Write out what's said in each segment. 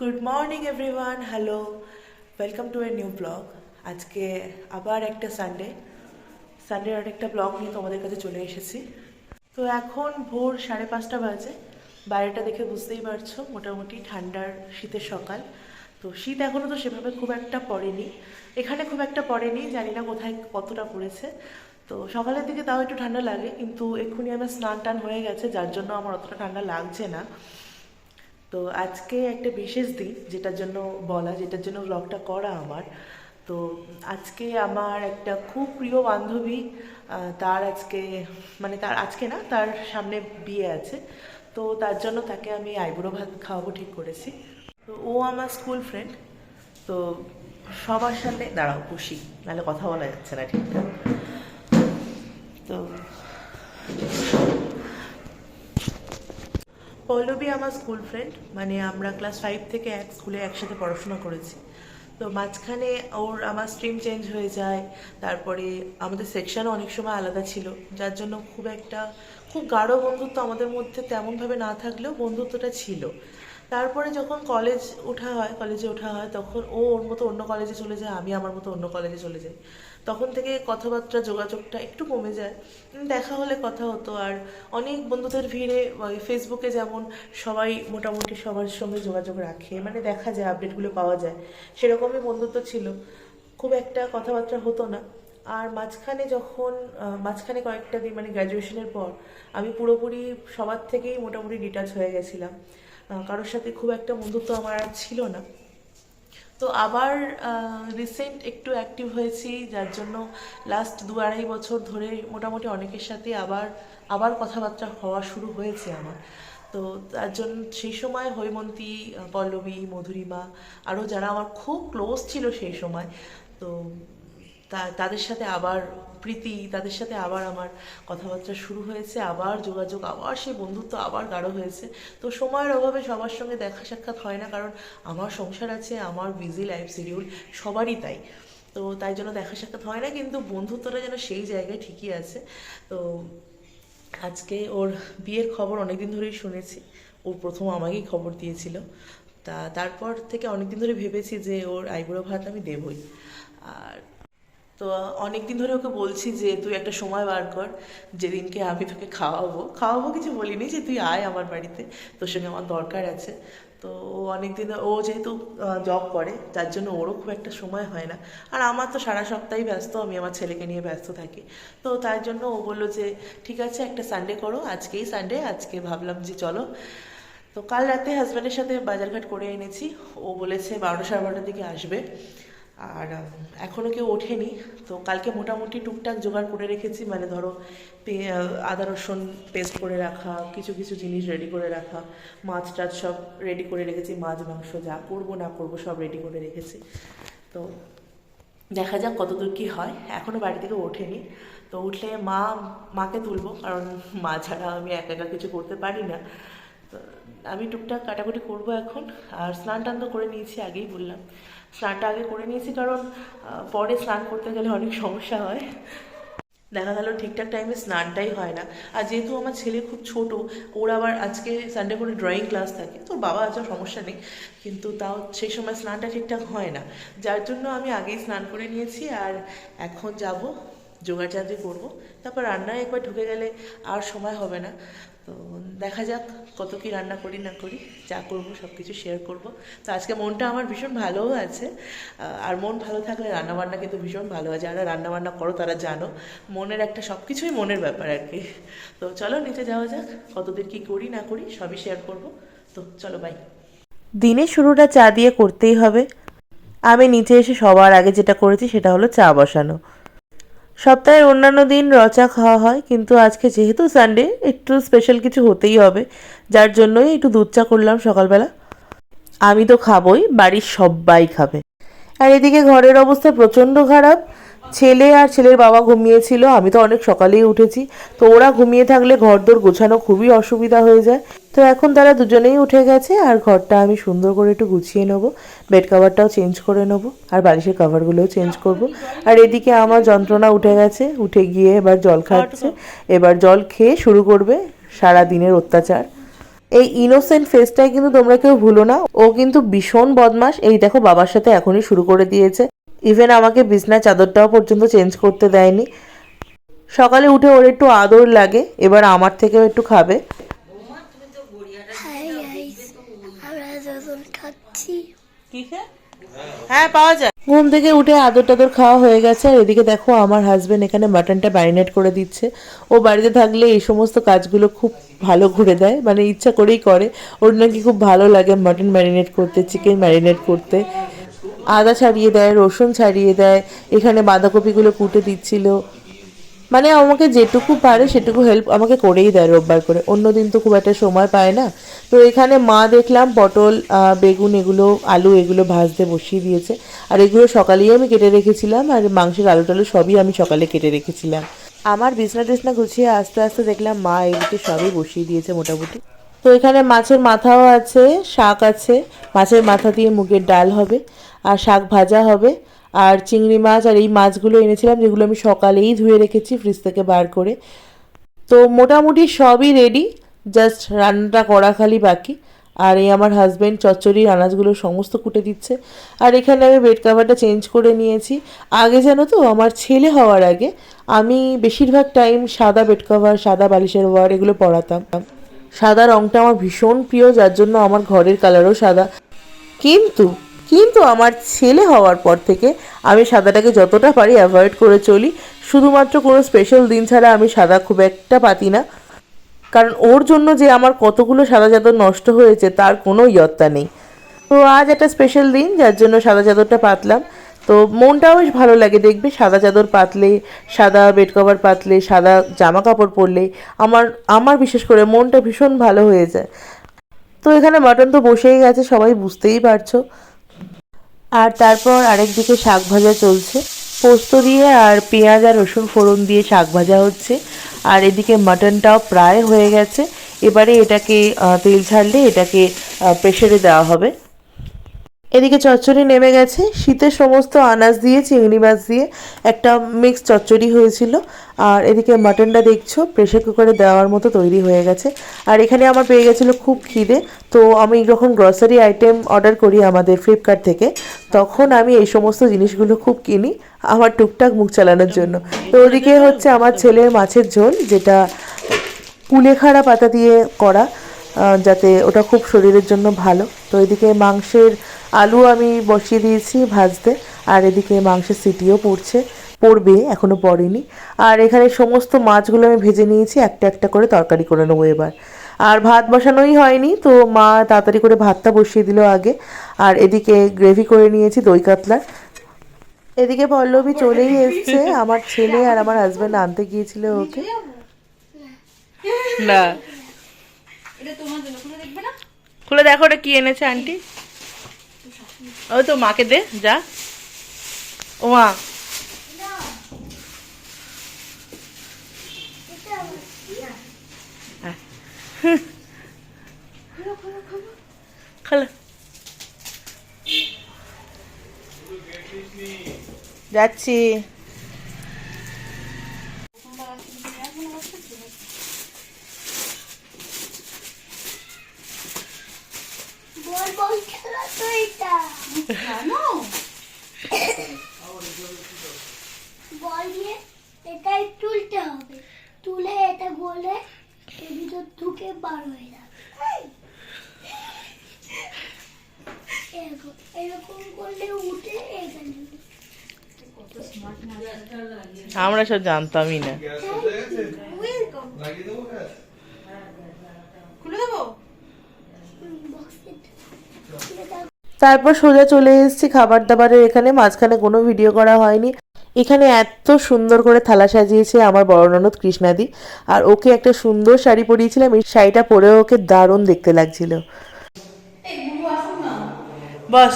Good morning everyone hello welcome to a new blog আজকে আবার একটা সানডে সানডের আরেকটা ব্লগ নিয়ে তোমাদের কাছে চলে এসেছি। তো এখন ভোর সাড়ে পাঁচটা বাজে। বাইরেটা দেখে বুঝতেই পারছ, মোটামুটি ঠান্ডার শীতের সকাল। তো শীত এখনও তো সেভাবে খুব একটা পড়েনি। এখানে খুব একটা পড়েনি, জানি না কোথায় কতটা পড়েছে। তো সকালের দিকে তাও একটু ঠান্ডা লাগে, কিন্তু এক্ষুনি আমার স্নান টান হয়ে গেছে, যার জন্য আমার অতটা ঠান্ডা লাগছে না। তো আজকে একটা বিশেষ দিন, যেটার জন্য বলা, যেটার জন্য ব্লগটা করা আমার। তো আজকে আমার একটা খুব প্রিয় বান্ধবী তার আজকে মানে তার আজকে না, তার সামনে বিয়ে আছে। তো তার জন্য তাকে আমি আইবুড়ো ভাত খাওয়াবো ঠিক করেছি। তো ও আমার স্কুল ফ্রেন্ড তো সবার সামনে, দাঁড়াও খুশি নাহলে কথা বলা যাচ্ছে না ঠিকঠাক। তো পল্লবী আমার স্কুল ফ্রেন্ড মানে আমরা ক্লাস ফাইভ থেকে এক স্কুলে একসাথে পড়াশোনা করেছি। তো মাঝখানে ওর আমার স্ট্রিম চেঞ্জ হয়ে যায়, তারপরে আমাদের সেকশনও অনেক সময় আলাদা ছিল, যার জন্য খুব একটা, খুব গাঢ় বন্ধুত্ব আমাদের মধ্যে তেমনভাবে না থাকলেও বন্ধুত্বটা ছিল। তারপরে যখন কলেজ ওঠা হয় কলেজে ওঠা হয়, তখন ও ওর মতো অন্য কলেজে চলে যায়, আমি আমার মতো অন্য কলেজে চলে যাই। তখন থেকে কথাবার্তা, যোগাযোগটা একটু কমে যায়। দেখা হলে কথা হতো আর অনেক বন্ধুদের ভিড়ে ফেসবুকে যেমন সবাই মোটামুটি সবার সঙ্গে যোগাযোগ রাখে মানে দেখা যায় আপডেটগুলো পাওয়া যায়। সেরকমই বন্ধুত্ব ছিল। খুব একটা কথাবার্তা হতো না। আর মাঝখানে যখন মাঝখানে কয়েকটা দিন মানে গ্র্যাজুয়েশনের পর, আমি পুরোপুরি সবার থেকেই মোটামুটি ডিটাচ হয়ে গেছিলাম। কারোর সাথে খুব একটা বন্ধুত্ব আমার আর ছিল না। তো আবার রিসেন্ট একটু অ্যাক্টিভ হয়েছি, যার জন্য লাস্ট দু আড়াই বছর ধরে মোটামুটি অনেকের সাথে আবার আবার কথাবার্তা হওয়া শুরু হয়েছে আমার। তো তার জন্য সেই সময় হৈমন্তী, পল্লবী, মধুরিমা, আরও যারা আমার খুব ক্লোজ ছিল সেই সময়, তো তা- তাদের সাথে আবার প্রীতি, তাদের সাথে আবার আমার কথাবার্তা শুরু হয়েছে, আবার যোগাযোগ, আবার সেই বন্ধুত্ব আবার গাঢ় হয়েছে। তো সময়ের অভাবে সবার সঙ্গে দেখা সাক্ষাৎ হয় না, কারণ আমার সংসার আছে, আমার বিজি লাইফ শিডিউল সবারই তাই। তো তাই জন্য দেখা সাক্ষাৎ হয় না, কিন্তু বন্ধুত্বটা যেন সেই জায়গায় ঠিকই আছে। তো আজকে ওর বিয়ের খবর অনেকদিন ধরেই শুনেছি ওর প্রথম আমাকেই খবর দিয়েছিল। তা, তারপর থেকে অনেকদিন ধরে ভেবেছি যে ওর আইবুড়ো ভাত আমি দেবই। আর তো অনেকদিন ধরে ওকে বলছি যে, তুই একটা সময় বার কর, যেদিনকে আমি তোকে খাওয়াবো। খাওয়াবো কিছু বলিনি যে, তুই আয় আমার বাড়িতে, তোর সঙ্গে আমার দরকার আছে। তো ও অনেকদিন, ও যেহেতু জব করে, তার জন্য ওরও খুব একটা সময় হয় না। আর আমার তো সারা সপ্তাহে ব্যস্ত, আমি আমার ছেলেকে নিয়ে ব্যস্ত থাকি। তো তার জন্য ও বলল যে, ঠিক আছে, একটা সানডে করো, আজকেই সানডে আজকে ভাবলাম যে, চলো। তো কাল রাতে হাজব্যান্ডের সাথে বাজারঘাট করে এনেছি। ও বলেছে বারোটা সাড়ে বারোটার দিকে আসবে। আর উম, এখনও কেউ ওঠেনি। তো কালকে মোটামুটি টুকটাক জোগাড় করে রেখেছি। মানে ধরো আদা রসুন পেস্ট করে রাখা কিছু কিছু জিনিস রেডি করে রাখা মাছ টাছ সব রেডি করে রেখেছি। মাছ মাংস যা করব না করব সব রেডি করে রেখেছি। তো দেখা যাক কতদূর কী হয়। এখনও বাড়ি থেকে ওঠেনি। তো উঠলে মা মাকে তুলবো কারণ মা ছাড়া আমি একা একা কিছু করতে পারি না। তো আমি টুকটাক কাটাকুটি করব এখন। আর স্নান টান তো করে নিয়েছি আগেই বললাম। স্নানটা আগে করে নিয়েছি, কারণ পরে স্নান করতে গেলে অনেক সমস্যা হয়। দেখা গেল ঠিকঠাক টাইমে স্নানটাই হয় না। আর যেহেতু আমার ছেলে খুব ছোট, ওর আবার আজকে সানডে করে ড্রয়িং ক্লাস থাকে তোর বাবা আছে সমস্যা নেই। কিন্তু তাও সেই সময় স্নানটা ঠিকঠাক হয় না। যার জন্য আমি আগেই স্নান করে নিয়েছি আর এখন যাব যোগাচার্য করব। তারপর রান্নায় একবার ঢুকে গেলে আর সময় হবে না। তো দেখা যাক কত কি রান্না করি, না করি, যা করব সব কিছু শেয়ার করব। তো আজকে মনটা আমার ভীষণ ভালোও আছে আর মন ভালো থাকলে রান্নাবান্না কিন্তু ভীষণ ভালো হয় যারা রান্নাবান্না করো, তারা জানো, মনের একটা সব কিছুই মনের ব্যাপার আর কি। তো চলো, নিচে যাওয়া যাক কতদূর কি করি, না করি, সবই শেয়ার করব। তো চলো বাই দিনের শুরুটা চা দিয়ে করতেই হবে। আমি নিচে এসে সবার আগে যেটা করেছি, সেটা হলো চা বসানো। সপ্তাহের অন্যান্য দিন রচা খাওয়া হয়, কিন্তু আজকে যেহেতু সানডে একটু স্পেশাল কিছু হতেই হবে, যার জন্যই একটু দুধ চা করলাম সকালবেলা। আমি তো খাবই, বাড়ির সবাই খাবে। আর এদিকে ঘরের অবস্থা প্রচণ্ড খারাপ। ছেলে আর ছেলের বাবা ঘুমিয়েছিল, আমি তো অনেক সকালেই উঠেছি। তো ওরা ঘুমিয়ে থাকলে ঘরদোর গোছানো খুবই অসুবিধা হয়ে যায়। তো এখন তারা দুজনেই উঠে গেছে আর ঘরটা আমি সুন্দর করে একটু গুছিয়ে নেব। বেড কাভারটাও চেঞ্জ করে নেব আর বালিশের কাভারগুলোও চেঞ্জ করব। আর এদিকে আমার যন্ত্রণা উঠে গেছে, উঠে গিয়ে এবার জল খাচ্ছে। এবার জল খেয়ে শুরু করবে সারা দিনের অত্যাচার। এই ইনোসেন্ট ফেসটাই কিন্তু তোমরা কেউ ভুলো না। ও কিন্তু ভীষণ বদমাস এই দেখো বাবার সাথে এখনই শুরু করে দিয়েছে। ইভেন আমাকে বিছনার চাদরটাও পর্যন্ত চেঞ্জ করতে দেয়নি। সকালে উঠে ওর একটু আদর লাগে এবার আমার থেকেও একটু খাবে। হ্যাঁ পাওয়া যায়। ঘুম থেকে উঠে আদর টাদর খাওয়া হয়ে গেছে আর এদিকে দেখো আমার হাজবেন্ড এখানে মাটনটা ম্যারিনেট করে দিচ্ছে। ও বাড়িতে থাকলে এই সমস্ত কাজগুলো খুব ভালো ঘুরে দেয় মানে ইচ্ছা করেই করে। ওর নাকি খুব ভালো লাগে মাটন ম্যারিনেট করতে চিকেন ম্যারিনেট করতে। আদা ছাড়িয়ে দেয়, রসুন ছাড়িয়ে দেয়, এখানে বাঁধাকপিগুলো কুটে দিচ্ছিল। মানে আমাকে যেটুকু পারে সেটুকু হেল্প আমাকে করেই দেয় রোববার করে। অন্য দিন তো খুব একটা সময় পায় না। তো এখানে মা দেখলাম পটল বেগুন এগুলো, আলু এগুলো ভাজতে বসিয়ে দিয়েছে। আর এগুলো সকালেই আমি কেটে রেখেছিলাম আর মাংসের আলু টালু সবই আমি সকালে কেটে রেখেছিলাম। আমার বিছনা টিছনা গুছিয়ে আস্তে আস্তে দেখলাম মা এদিকে সবই বসিয়ে দিয়েছে মোটামুটি। তো এখানে মাছের মাথাও আছে, শাক আছে। মাছের মাথা দিয়ে মুগের ডাল হবে। আর শাক ভাজা হবে। আর চিংড়ি মাছ আর এই মাছগুলো এনেছিলাম, যেগুলো আমি সকালেই ধুয়ে রেখেছি ফ্রিজ থেকে বার করে। তো মোটামুটি সবই রেডি জাস্ট রান্নাটা করা খালি বাকি। আর এই আমার হাজব্যান্ড চচ্চড়ির আনাজগুলো সমস্ত কুটে দিচ্ছে। আর এখানে আমি বেড কাভারটা চেঞ্জ করে নিয়েছি। আগে জানো তো, আমার ছেলে হওয়ার আগে আমি বেশিরভাগ টাইম সাদা বেড কভার সাদা বালিশের ওয়ার এগুলো পরাতাম। সাদা রংটা আমার ভীষণ প্রিয়, যার জন্য আমার ঘরের কালারও সাদা। কিন্তু কিন্তু আমার ছেলে হওয়ার পর থেকে আমি সাদাটাকে যতটা পারি অ্যাভয়েড করে চলি। শুধুমাত্র কোনো স্পেশাল দিন ছাড়া আমি সাদা খুব একটা পাতি না। কারণ ওর জন্য যে আমার কতগুলো সাদা চাদর নষ্ট হয়েছে তার কোনো ইয়ত্তা নেই। তো আজ একটা স্পেশাল দিন, যার জন্য সাদা চাদরটা পাতলাম। তো মনটাও বেশ ভালো লাগে দেখবে, সাদা চাদর পাতলে, সাদা বেড কভার পাতলে, সাদা জামা কাপড় পরলে আমার আমার বিশেষ করে মনটা ভীষণ ভালো হয়ে যায়। তো এখানে মাটন তো বসেই গেছে সবাই বুঝতেই পারছ। আর তারপর আরেক দিকে শাক ভাজা চলছে। পোস্ত দিয়ে আর পেঁয়াজ আর রসুন ফোড়ন দিয়ে শাক ভাজা হচ্ছে। আর এদিকে মাটনটাও প্রায় হয়ে গেছে। এবারে এটাকে তেল ছাড়লে এটাকে প্রেশারে দেওয়া হবে। এদিকে চচ্চড়ি নেমে গেছে। শীতের সমস্ত আনাজ দিয়ে, চিংড়ি মাছ দিয়ে একটা মিক্স চচ্চড়ি হয়েছিল। আর এদিকে মাটনটা দেখছ প্রেশার কুকারে দেওয়ার মতো তৈরি হয়ে গেছে। আর এখানে আমার পেয়ে গেছিল খুব খিদে। তো আমি যখন গ্রসারি আইটেম অর্ডার করি আমাদের ফ্লিপকার্ট থেকে, তখন আমি এই সমস্ত জিনিসগুলো খুব কিনি আমার টুকটাক মুখ চালানোর জন্য। তো ওদিকে হচ্ছে আমার ছেলের মাছের ঝোল, যেটা কুলেখাড়া পাতা দিয়ে করা। যাতে ওটা খুব শরীরের জন্য ভালো। তো এদিকে মাংসের আলু আমি বসিয়ে দিয়েছি ভাজতে, আর এদিকে মাংসের সিটিও পড়ছে, পড়বে, এখনও পড়েনি। আর এখানে সমস্ত মাছগুলো আমি ভেজে নিয়েছি, একটা একটা করে তরকারি করে নেব এবার। আর ভাত বসানোই হয়নি, তো মা তাড়াতাড়ি করে ভাতটা বসিয়ে দিল আগে। আর এদিকে গ্রেভি করে নিয়েছি দই কাতলার এদিকে পল্লবী চলেই এসছে, আমার ছেলে আর আমার হাজব্যান্ড আনতে গিয়েছিল ওকে। না। খুলে দেখো ওটা কি এনেছে আন্টি। ওই তো মাকে দে, যা। ও মা খোলো। যাচ্ছি বল বল খেলা তো এটা বল দিয়ে এটা তুলতে হবে তুলে এটা গোলে এর ভিতর ঢুকে বার হয়ে যাবে এরকম এরকম করলে উঠে এখানে আমরা সব জানতামই না তারপর সোজা চলে এসেছি খাবার দাবারের এখানে, মাঝখানে কোনো ভিডিও করা হয়নি। এখানে এত সুন্দর করে থালা সাজিয়েছে আমার বড় ননদ কৃষ্ণাদি। আর ওকে একটা সুন্দর শাড়ি পরিয়েছিলাম, এই শাড়িটা পরে ওকে দারুণ দেখতে লাগছিল। বস,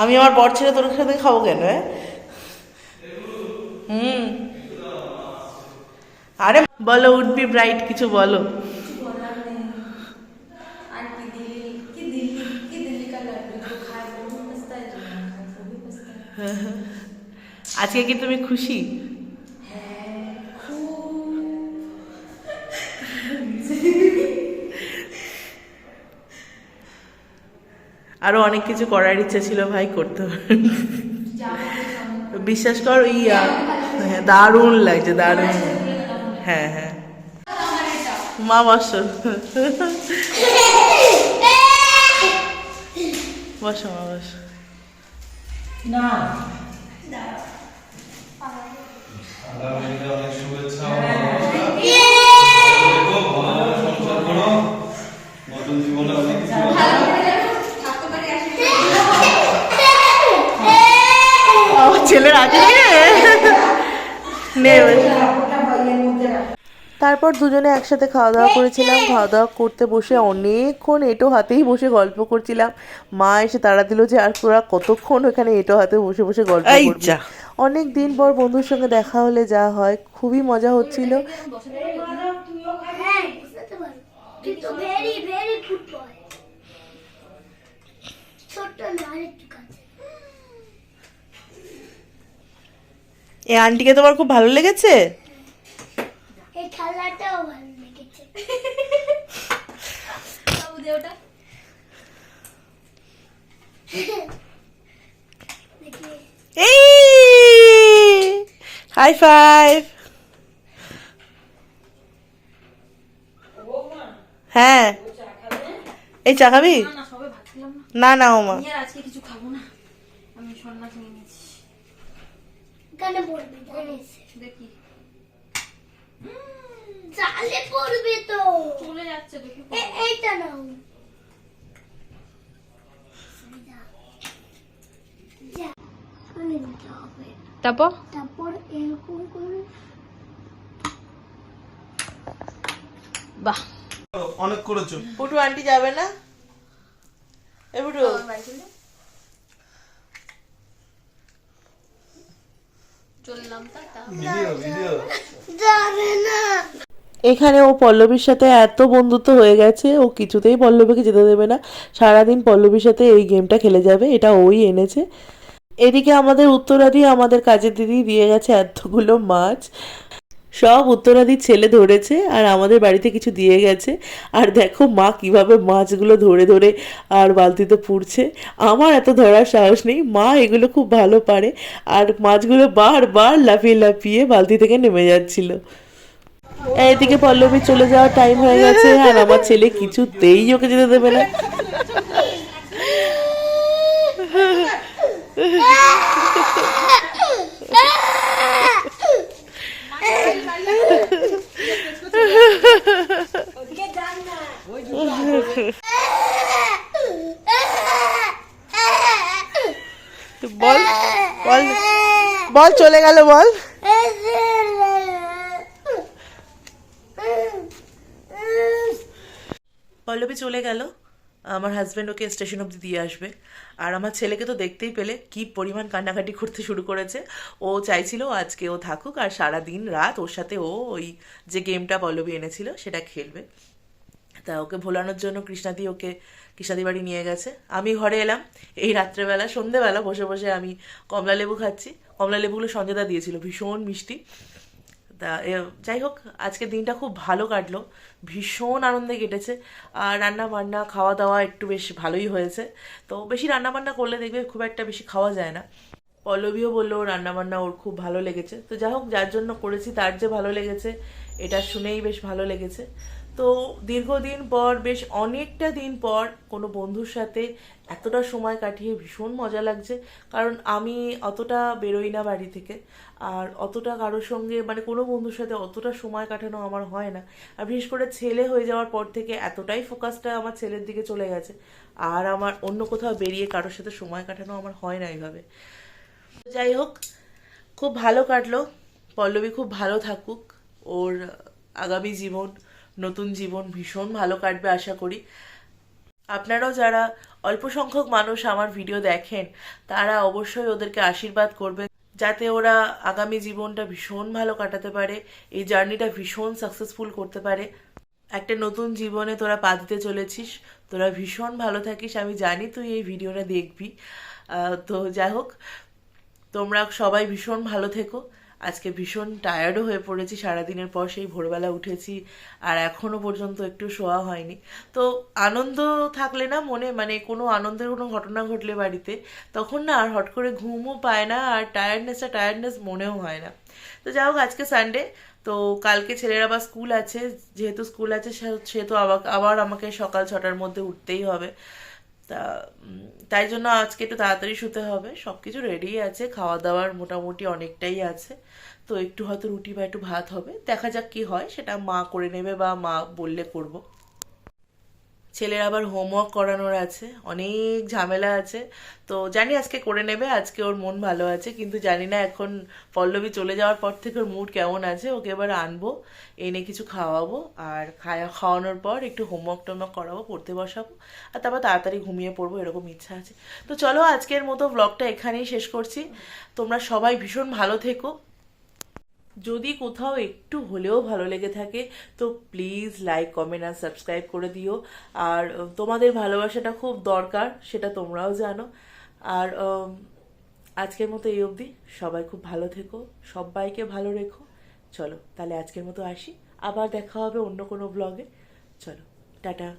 আমি আমার বর ছেলে তোর সাথে খাব কেন হ্যাঁ হুম। আরে বলো, উঠবি ব্রাইট, কিছু বলো। আজকে কি তুমি খুশি? আরও অনেক কিছু করার ইচ্ছে ছিল ভাই, করতে। বিশ্বাস কর, ইয়া হ্যাঁ দারুণ লাগছে, দারুণ। হ্যাঁ হ্যাঁ। মা বসো। বসো মা, বসো। আগামীতে অনেক শুভেচ্ছা নতুন জীবনে ছেলের আছে নে তারপর দুজনে একসাথে খাওয়া দাওয়া করেছিলাম। খাওয়া দাওয়া করতে বসে অনেকক্ষণ এটো হাতেই বসে গল্প করছিলাম। মা এসে তাড়া দিল যে আর তোরা কতক্ষণ ওখানে এটো হাতে বসে বসে গল্প করবি? অনেক দিন পর বন্ধুর সঙ্গে দেখা হলে যা হয় খুবই মজা হচ্ছিল। এই আন্টিকে তোমার খুব ভালো লেগেছে? খেলাটাও ভালো লেগেছে। বাবু দে ওটা। এই! হাই ফাইভ হ্যাঁ। এই চা খাবি? না না সবে ভাত খেলাম না। না না ওমা। আজকে কিছু খাব না। আমি সন্ন্যাস নিয়ে নিয়েছি দেখি। জালে পড়বে তো। চলে যাচ্ছে দেখি এইটা নাও। তারপর? তারপর এরকম করে। বাহ। অনেক করেছ। পুটু আন্টি যাবে না? এ পুটু চললাম তা ভিডিও ভিডিও। যাবে না। এখানে ও পল্লবীর সাথে এত বন্ধুত্ব হয়ে গেছে, ও কিছুতেই পল্লবীকে যেতে দেবে না। সারাদিন পল্লবীর সাথে এই গেমটা খেলে যাবে, এটা ওই এনেছে। এদিকে আমাদের উত্তরাদি আমাদের কাজের দিদি দিয়ে গেছে এতগুলো মাছ। সব উত্তরাদির ছেলে ধরেছে আর আমাদের বাড়িতে কিছু দিয়ে গেছে। আর দেখো মা কীভাবে মাছগুলো ধরে ধরে আর বালতিতে পুড়ছে। আমার এত ধরার সাহস নেই, মা এগুলো খুব ভালো পারে। আর মাছগুলো বারবার লাফিয়ে লাফিয়ে বালতি থেকে নেমে যাচ্ছিল। এইদিকে পল্লবী চলে যাওয়ার টাইম হয়ে গেছে, আর আমার ছেলে কিছুতেই ওকে যেতে দেবে না। বল বল বল চলে গেল, বল। পল্লবী চলে গেল। আমার হাজব্যান্ড ওকে স্টেশন অবধি দিয়ে আসবে। আর আমার ছেলেকে তো দেখতেই পেলে কি পরিমাণ কান্নাকাটি করতে শুরু করেছে। ও চাইছিল আজকে ও থাকুক আর সারা দিন রাত ওর সাথে ও ওই যে গেমটা পল্লবী এনেছিল সেটা খেলবে। তা ওকে ভোলানোর জন্য কৃষ্ণাদি ওকে, কৃষ্ণাদি বাড়ি নিয়ে গেছে। আমি ঘরে এলাম। এই রাত্রেবেলা, সন্ধেবেলা বসে বসে আমি কমলা লেবু খাচ্ছি। কমলা লেবুগুলো সঞ্জয়দা দিয়েছিল। ভীষণ মিষ্টি। তা যাই হোক আজকের দিনটা খুব ভালো কাটলো। ভীষণ আনন্দে কেটেছে। আর রান্না বান্না খাওয়া দাওয়া একটু বেশ ভালোই হয়েছে। তো বেশি রান্না বান্না করলে দেখবে খুব একটা বেশি খাওয়া যায় না। পল্লবীও বলল রান্না বান্না ওর খুব ভালো লেগেছে। তো যাই হোক যার জন্য করেছি তার যে ভালো লেগেছে, এটা শুনেই বেশ ভালো লেগেছে। তো দীর্ঘদিন পর, বেশ অনেকটা দিন পর কোনো বন্ধুর সাথে এতটা সময় কাটিয়ে ভীষণ মজা লাগছে। কারণ আমি অতটা বেরোই না বাড়ি থেকে। আর অতটা কারোর সঙ্গে মানে কোনো বন্ধুর সাথে অতটা সময় কাটানো আমার হয় না। আর বিশেষ করে ছেলে হয়ে যাওয়ার পর থেকে এতটাই ফোকাসটা আমার ছেলের দিকে চলে গেছে। আর আমার অন্য কোথাও বেরিয়ে কারোর সাথে সময় কাটানো আমার হয় না এইভাবে। যাই হোক, খুব ভালো কাটলো। পল্লবী খুব ভালো থাকুক। ওর আগামী জীবন, নতুন জীবন ভীষণ ভালো কাটবে আশা করি। আপনারাও যারা অল্প সংখ্যক মানুষ আমার ভিডিও দেখেন, তারা অবশ্যই ওদেরকে আশীর্বাদ করবেন। যাতে ওরা আগামী জীবনটা ভীষণ ভালো কাটাতে পারে, এই জার্নিটা ভীষণ সাকসেসফুল করতে পারে। একটা নতুন জীবনে তোরা পা দিতে চলেছিস, তোরা ভীষণ ভালো থাকিস, আমি জানি তুই এই ভিডিওটা দেখবি। তো যাই হোক, তোমরা সবাই ভীষণ ভালো থেকো। আজকে ভীষণ টায়ার্ডও হয়ে পড়েছি, সারাদিনের পর সেই ভোরবেলা উঠেছি, আর এখনও পর্যন্ত একটু শোয়া হয়নি। তো আনন্দ থাকলে না মনে মানে কোনো আনন্দের কোনো ঘটনা ঘটলে বাড়িতে, তখন না আর হট করে ঘুমও পায় না আর টায়ার্ডনেসটা টায়ার্ডনেস মনেও হয় না। তো যাই হোক, আজকে সানডে তো কালকে ছেলের আবার স্কুল আছে, যেহেতু স্কুল আছে সে- সেহেতু আবার আবার আমাকে সকাল ছটার মধ্যে উঠতেই হবে। তা তাই জন্য আজকে একটু তাড়াতাড়ি শুতে হবে। সব কিছু রেডি আছে, খাওয়া দাওয়ার মোটামুটি অনেকটাই আছে। তো একটু হয়তো রুটি বা একটু ভাত হবে, দেখা যাক কি হয়, সেটা মা করে নেবে বা মা বললে করব। ছেলের আবার হোমওয়ার্ক করানোর আছে, অনেক ঝামেলা আছে। তো জানি আজকে করে নেবে, আজকে ওর মন ভালো আছে, কিন্তু জানি না এখন পল্লবী চলে যাওয়ার পর থেকে ওর মুড কেমন আছে, ওকে এবার আনব, এনে কিছু খাওয়াবো, আর খাওয়া খাওয়ানোর পর একটু হোমওয়ার্ক টোমওয়ার্ক করাবো, পড়তে বসাবো, আর তারপর তাড়াতাড়ি ঘুমিয়ে পড়ব, এরকম ইচ্ছা আছে। তো চলো আজকের মতো ব্লগটা এখানেই শেষ করছি। তোমরা সবাই ভীষণ ভালো থেকো। যদি কোথাও একটু হলেও ভালো লেগে থাকে, তো প্লিজ লাইক কমেন্ট আর সাবস্ক্রাইব করে দিও। আর তোমাদের ভালোবাসাটা খুব দরকার, সেটা তোমরাও জানো। আর আজকের মতো এই অবধি। সবাই খুব ভালো থেকো, সবাইকে ভালো রেখো। চলো, তাহলে আজকের মতো আসি। আবার দেখা হবে অন্য কোনো ব্লগে চলো, টাটা।